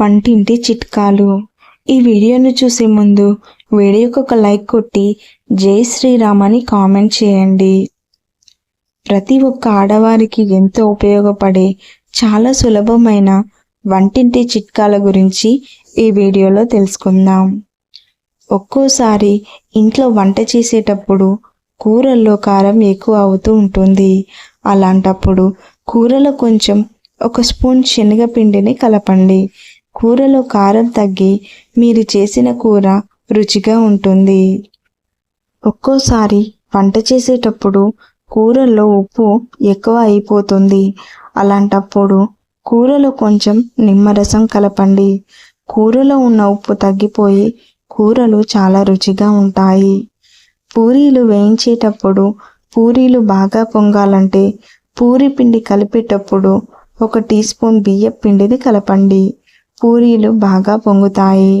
వంటింటి చిట్కాలు. ఈ వీడియోను చూసే ముందు వీడియోకి ఒక లైక్ కొట్టి జై శ్రీరామ్ అని కామెంట్ చేయండి. ప్రతి ఒక్క ఆడవారికి ఎంతో ఉపయోగపడే చాలా సులభమైన వంటింటి చిట్కాల గురించి ఈ వీడియోలో తెలుసుకుందాం. ఒక్కోసారి ఇంట్లో వంట చేసేటప్పుడు కూరల్లో కారం ఎక్కువ అవుతూ ఉంటుంది. అలాంటప్పుడు కూరలో కొంచెం ఒక స్పూన్ శనగపిండిని కలపండి. కూరలో కారం తగ్గి మీరు చేసిన కూర రుచిగా ఉంటుంది. ఒక్కోసారి వంట చేసేటప్పుడు కూరల్లో ఉప్పు ఎక్కువ అయిపోతుంది. అలాంటప్పుడు కూరలో కొంచెం నిమ్మరసం కలపండి. కూరలో ఉన్న ఉప్పు తగ్గిపోయి కూరలు చాలా రుచిగా ఉంటాయి. పూరీలు వేయించేటప్పుడు పూరీలు బాగా పొంగాలంటే పూరి పిండి కలిపేటప్పుడు ఒక టీ స్పూన్ బియ్య పిండిని కలపండి. పూరీలు బాగా పొంగుతాయి.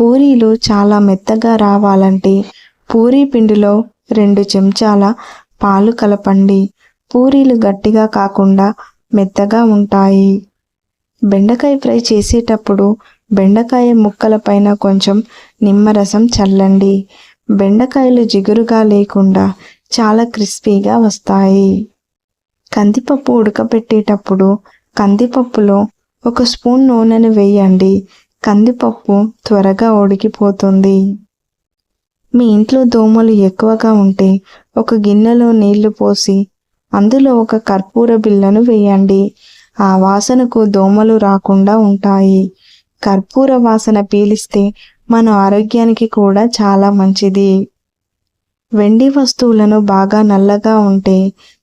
పూరీలు చాలా మెత్తగా రావాలంటే పూరీ పిండిలో రెండు చెంచాల పాలు కలపండి. పూరీలు గట్టిగా కాకుండా మెత్తగా ఉంటాయి. బెండకాయ ఫ్రై చేసేటప్పుడు బెండకాయ ముక్కల పైన కొంచెం నిమ్మరసం చల్లండి. బెండకాయలు జిగురుగా లేకుండా చాలా క్రిస్పీగా వస్తాయి. కందిపప్పు ఉడకబెట్టేటప్పుడు కందిపప్పులో ఒక స్పూన్ నూనెను వేయండి. కందిపప్పు త్వరగా ఉడికిపోతుంది. మీ ఇంట్లో దోమలు ఎక్కువగా ఉంటే ఒక గిన్నెలో నీళ్ళు పోసి అందులో ఒక కర్పూర బిళ్ళను వేయండి. ఆ వాసనకు దోమలు రాకుండా ఉంటాయి. కర్పూర వాసన పీలిస్తే మన ఆరోగ్యానికి కూడా చాలా మంచిది. వెండి వస్తువులను బాగా నల్లగా ఉంటే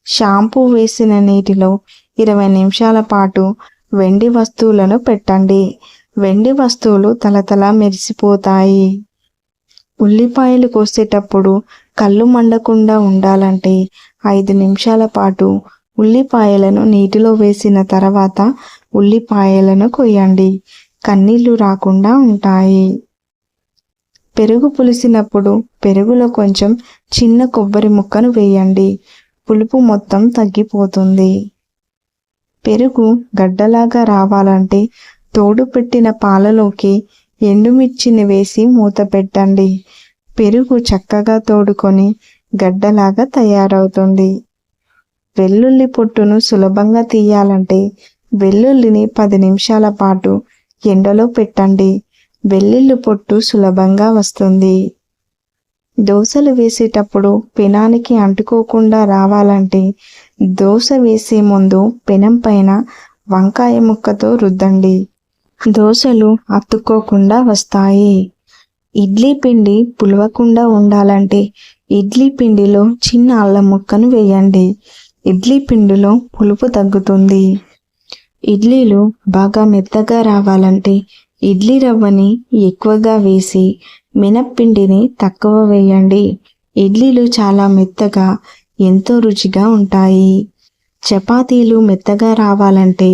షాంపూ వేసిన నీటిలో ఇరవై నిమిషాల పాటు వెండి వస్తువులను పెట్టండి. వెండి వస్తువులు తలతల మెరిసిపోతాయి. ఉల్లిపాయలు కోసేటప్పుడు కళ్ళు మండకుండా ఉండాలంటే ఐదు నిమిషాల పాటు ఉల్లిపాయలను నీటిలో వేసిన తర్వాత ఉల్లిపాయలను కొయ్యండి. కన్నీళ్ళు రాకుండా ఉంటాయి. పెరుగు పులిసినప్పుడు పెరుగులో కొంచెం చిన్న కొబ్బరి ముక్కను వేయండి. పులుపు మొత్తం తగ్గిపోతుంది. పెరుగు గడ్డలాగా రావాలంటే తోడు పెట్టిన పాలలోకి ఎండుమిర్చిని వేసి మూత పెట్టండి. పెరుగు చక్కగా తోడుకొని గడ్డలాగా తయారవుతుంది. వెల్లుల్లి పొట్టును సులభంగా తీయాలంటే వెల్లుల్లిని పది నిమిషాల పాటు ఎండలో పెట్టండి. వెల్లుల్లి పొట్టు సులభంగా వస్తుంది. దోశలు వేసేటప్పుడు పెనానికి అంటుకోకుండా రావాలంటే దోశ వేసే ముందు పెనం పైన వంకాయ ముక్కతో రుద్దండి. దోశలు అతుక్కోకుండా వస్తాయి. ఇడ్లీ పిండి పులవకుండా ఉండాలంటే ఇడ్లీ పిండిలో చిన్న అల్లం ముక్కను వేయండి. ఇడ్లీ పిండిలో పులుపు తగ్గుతుంది. ఇడ్లీలు బాగా మెత్తగా రావాలంటే ఇడ్లీ రవ్వని ఎక్కువగా వేసి మినప్పిండిని తక్కువ వేయండి. ఇడ్లీలు చాలా మెత్తగా ఎంతో రుచిగా ఉంటాయి. చపాతీలు మెత్తగా రావాలంటే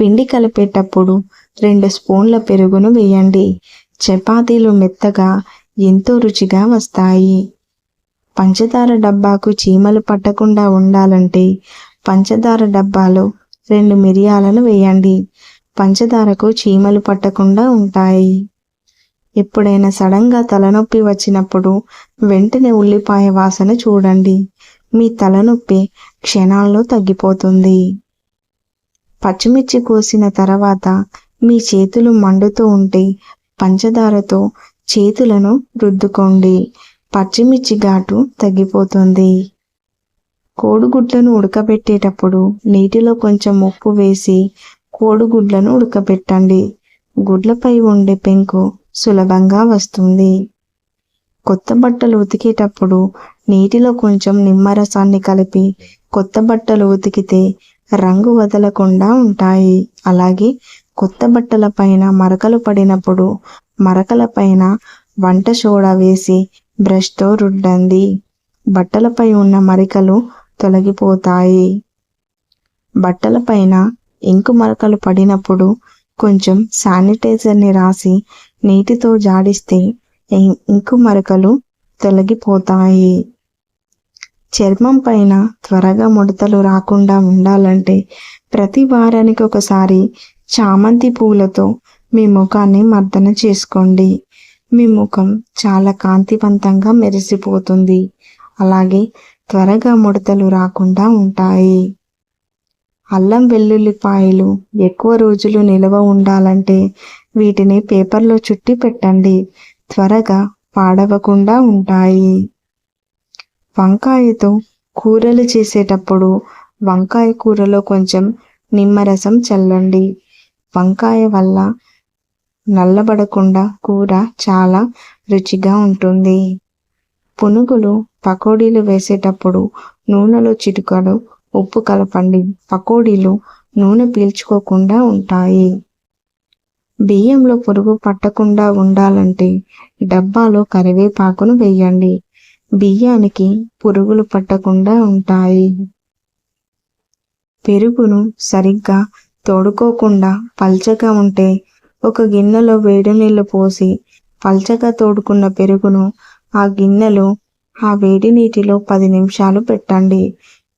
పిండి కలిపేటప్పుడు రెండు స్పూన్ల పెరుగును వేయండి. చపాతీలు మెత్తగా ఎంతో రుచిగా వస్తాయి. పంచదార డబ్బాకు చీమలు పట్టకుండా ఉండాలంటే పంచదార డబ్బాలో రెండు మిరియాలను వేయండి. పంచదారకు చీమలు పట్టకుండా ఉంటాయి. ఎప్పుడైనా సడన్గా తలనొప్పి వచ్చినప్పుడు వెంటనే ఉల్లిపాయ వాసన చూడండి. మీ తలనొప్పి క్షణాల్లో తగ్గిపోతుంది. పచ్చిమిర్చి కోసిన తర్వాత మీ చేతులు మండుతూ ఉంటే పంచదారతో చేతులను రుద్దుకోండి. పచ్చిమిర్చి ఘాటు తగ్గిపోతుంది. కోడిగుడ్లను ఉడకబెట్టేటప్పుడు నీటిలో కొంచెం ఉప్పు వేసి కోడిగుడ్లను ఉడకబెట్టండి. గుడ్లపై ఉండే పెంకు సులభంగా వస్తుంది. కొత్త బట్టలు ఉతికేటప్పుడు నీటిలో కొంచెం నిమ్మరసాన్ని కలిపి కొత్త బట్టలు ఉతికితే రంగు వదలకుండా ఉంటాయి. అలాగే కొత్త బట్టల పైన మరకలు పడినప్పుడు మరకల పైన వంట సోడా వేసి బ్రష్తో రుద్దండి. బట్టలపై ఉన్న మరికలు తొలగిపోతాయి. బట్టలపైన ఇంకు మరకలు పడినప్పుడు కొంచెం శానిటైజర్ని రాసి నీటితో జాడిస్తే ఇంకు మరకలు తొలగిపోతాయి. చర్మం పైన త్వరగా ముడతలు రాకుండా ఉండాలంటే ప్రతి వారానికి ఒకసారి చామంతి పూలతో మీ ముఖాన్ని మర్దన చేసుకోండి. మీ ముఖం చాలా కాంతివంతంగా మెరిసిపోతుంది. అలాగే త్వరగా ముడతలు రాకుండా ఉంటాయి. అల్లం వెల్లుల్లిపాయలు ఎక్కువ రోజులు నిల్వ ఉండాలంటే వీటిని పేపర్లో చుట్టి పెట్టండి. త్వరగా పాడవకుండా ఉంటాయి. వంకాయతో కూరలు చేసేటప్పుడు వంకాయ కూరలో కొంచెం నిమ్మరసం చల్లండి. వంకాయ వల్ల నల్లబడకుండా కూర చాలా రుచిగా ఉంటుంది. పునుగులు పకోడీలు వేసేటప్పుడు నూనెలో చిటికడు ఉప్పు కలపండి. పకోడీలు నూనె పీల్చుకోకుండా ఉంటాయి. బియ్యంలో పురుగు పట్టకుండా ఉండాలంటే డబ్బాలో కరివేపాకును వేయండి. బియ్యానికి పురుగులు పట్టకుండా ఉంటాయి. పెరుగును సరిగ్గా తోడుకోకుండా పల్చగా ఉంటే ఒక గిన్నెలో వేడి నీళ్ళు పోసి పల్చగా తోడుకున్న పెరుగును ఆ గిన్నెలో ఆ వేడి నీటిలో పది నిమిషాలు పెట్టండి.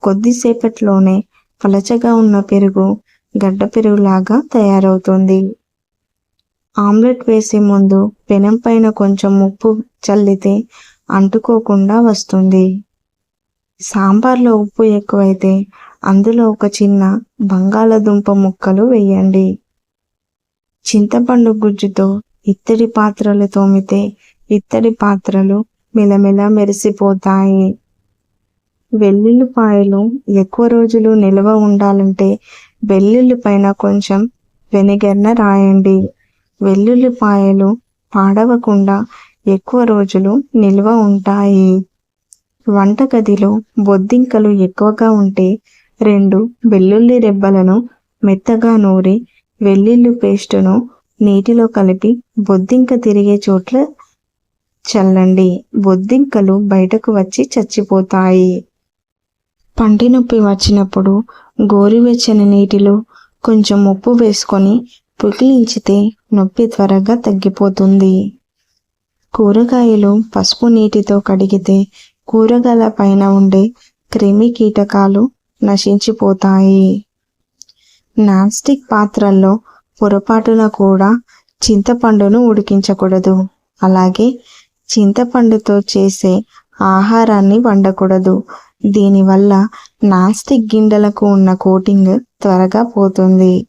కొద్దిసేపట్లోనే పలచగా ఉన్న పెరుగు గడ్డ పెరుగులాగా తయారవుతుంది. ఆమ్లెట్ వేసే ముందు పెనం పైన కొంచెం ఉప్పు చల్లితే అంటుకోకుండా వస్తుంది. సాంబార్లో ఉప్పు ఎక్కువైతే అందులో ఒక చిన్న బంగాళదుంప ముక్కలు వేయండి. చింతపండు గుజ్జుతో ఇత్తడి పాత్రలు తోమితే ఇత్తడి పాత్రలు మెలమెల మెరిసిపోతాయి. వెల్లుల్లిపాయలు ఎక్కువ రోజులు నిల్వ ఉండాలంటే వెల్లుల్లి పైన కొంచెం వెనిగర్న రాయండి. వెల్లుల్లిపాయలు పాడవకుండా ఎక్కువ రోజులు నిల్వ ఉంటాయి. వంటగదిలో బొద్దింకలు ఎక్కువగా ఉంటే రెండు వెల్లుల్లి రెబ్బలను మెత్తగా నూరి వెల్లుల్లి పేస్టును నీటిలో కలిపి బొద్దింక తిరిగే చోట్ల చల్లండి. బొద్దింకలు బయటకు వచ్చి చచ్చిపోతాయి. పంటి నొప్పి వచ్చినప్పుడు గోరువెచ్చని నీటిలో కొంచెం ఉప్పు వేసుకొని పుకిలించితే నొప్పి త్వరగా తగ్గిపోతుంది. కూరగాయలు పసుపు నీటితో కడిగితే కూరగాయల పైన ఉండే క్రిమి కీటకాలు నశించిపోతాయి. నాన్ స్టిక్ పాత్రల్లో పొరపాటున కూడా చింతపండును ఉడికించకూడదు. అలాగే చింతపండుతో చేసే ఆహారాన్ని వండకూడదు. దీనివల్ల నాన్స్టిక్ గిండెలకు గిన్నెలకు ఉన్న కోటింగ్ త్వరగా పోతుంది.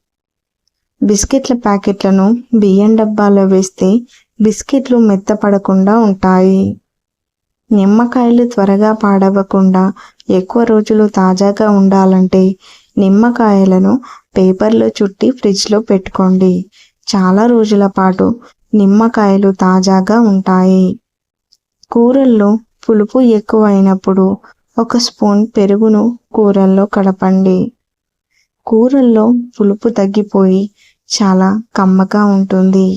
బిస్కెట్ల ప్యాకెట్లను బియ్యం డబ్బాలో వేస్తే బిస్కెట్లు మెత్తపడకుండా ఉంటాయి. నిమ్మకాయలు త్వరగా పాడవకుండా ఎక్కువ రోజులు తాజాగా ఉండాలంటే నిమ్మకాయలను పేపర్లో చుట్టి ఫ్రిడ్జ్లో పెట్టుకోండి. చాలా రోజుల పాటు నిమ్మకాయలు తాజాగా ఉంటాయి. కూరల్లో పులుపు ఎక్కువ అయినప్పుడు ఒక స్పూన్ పెరుగును కూరల్లో కలపండి కూరల్లో పులుపు తగ్గిపోయి చాలా కమ్మగా ఉంటుంది.